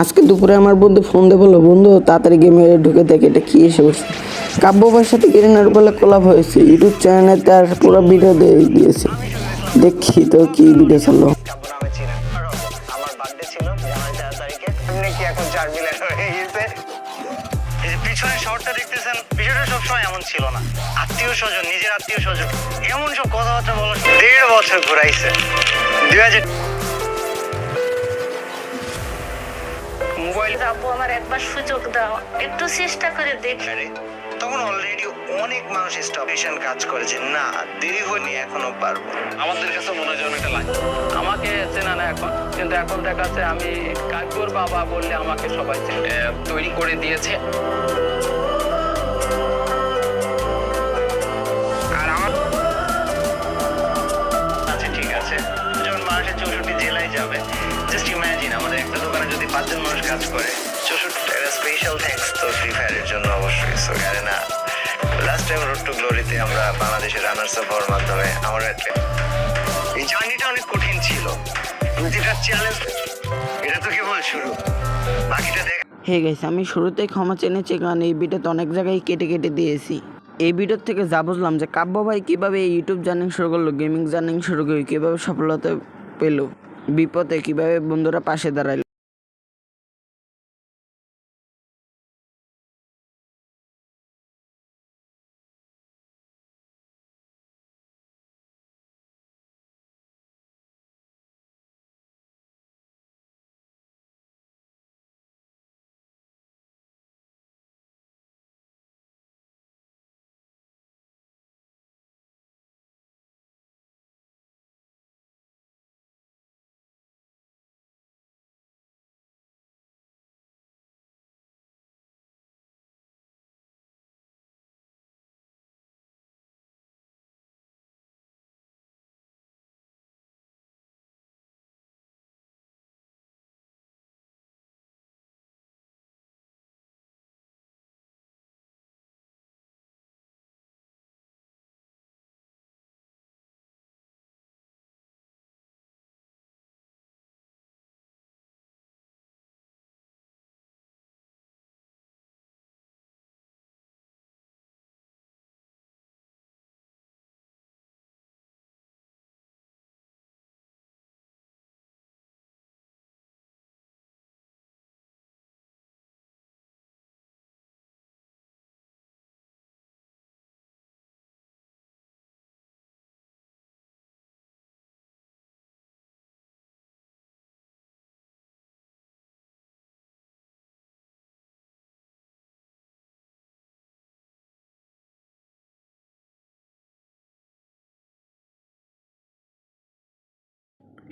আজকে দুপুরে আমার বন্ধু ফোন বলল, বন্ধু, তাড়াতাড়ি গেমে ঢুকে দেখে এটা কি এসে কাব্য ভাইয়ের সাথে গেরিনার বলে কোলাপ হয়েছে। ইউটিউব চ্যানেলে তার পুরো ভিডিও দিয়ে দিয়েছে। দেখি তো কি ভিডিও পিছনের শহরটা দেখতেছেন বিষয়টা সবসময় এমন ছিল না। আত্মীয় স্বজন, নিজের আত্মীয় স্বজন, এমন সব কথাবার্তা বলো দেড় বছর ঘুরাইছে। দুই হাজার একবার সুযোগ দাও। একটু চেষ্টা করে দেখি। তখন অলরেডি অনেক মানুষ স্টপেশন কাজ করেছে। না দেরি হয়নি এখনও পারব। আমাদের কাছে মনে হয় যেন এটা লাগে আমাকে চেনা না এখন কিন্তু এখন দেখা যাচ্ছে আমি কাকুর বাবা বললে আমাকে সবাই তৈরি করে দিয়েছে। আর আমার আচ্ছা ঠিক আছে। যখন মানুষের চৌষট্টি জেলায় যাবে। জাস্ট ইমাজিন আমাদের একটা দোকানে যদি পাঁচজন মানুষ কাজ করে। চৌষট্টি টাকা স্পেশাল থ্যাঙ্কস তো ফ্রি ফায়ারের জন্য অবশ্যই। সো না লাস্ট টাইম রোড টু গ্লোরিতে আমরা বাংলাদেশের রানার্স আপ হওয়ার মাধ্যমে আমার একটা এই জার্নিটা অনেক কঠিন ছিল। প্রতিটা চ্যালেঞ্জ এটা তো কেবল শুরু। বাকিটা দেখ হে গেছে আমি শুরুতে ক্ষমা চেনেছি কারণ এই ভিডিওতে অনেক জায়গায় কেটে কেটে দিয়েছি। এই ভিডিও থেকে যা বুঝলাম যে কাব্য ভাই কীভাবে এই ইউটিউব জার্নিং শুরু করল গেমিং জার্নিং শুরু করল কীভাবে সফলতা পেল। বিপদে কীভাবে বন্ধুরা পাশে দাঁড়াল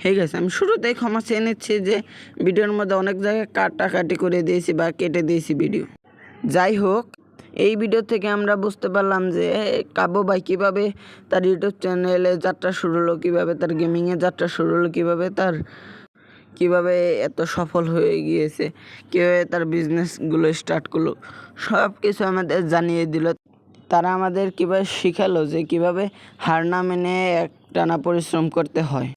হে গেছে। আমি শুরুতেই ক্ষমা চেয়ে নিচ্ছি যে ভিডিওর মধ্যে অনেক জায়গায় কাটাকাটি করে দিয়েছি বা কেটে দিয়েছি ভিডিও। যাই হোক, এই ভিডিও থেকে আমরা বুঝতে পারলাম যে কাব্য ভাই কীভাবে তার ইউটিউব চ্যানেলে যাত্রা শুরু হলো, কীভাবে তার গেমিংয়ে যাত্রা শুরু হলো, কীভাবে তার, কীভাবে এত সফল হয়ে গিয়েছে, কীভাবে তার বিজনেসগুলো স্টার্ট করল সব কিছু আমাদের জানিয়ে দিল। তারা আমাদের কীভাবে শিখালো যে কীভাবে হার না মেনে একটানা পরিশ্রম করতে হয়।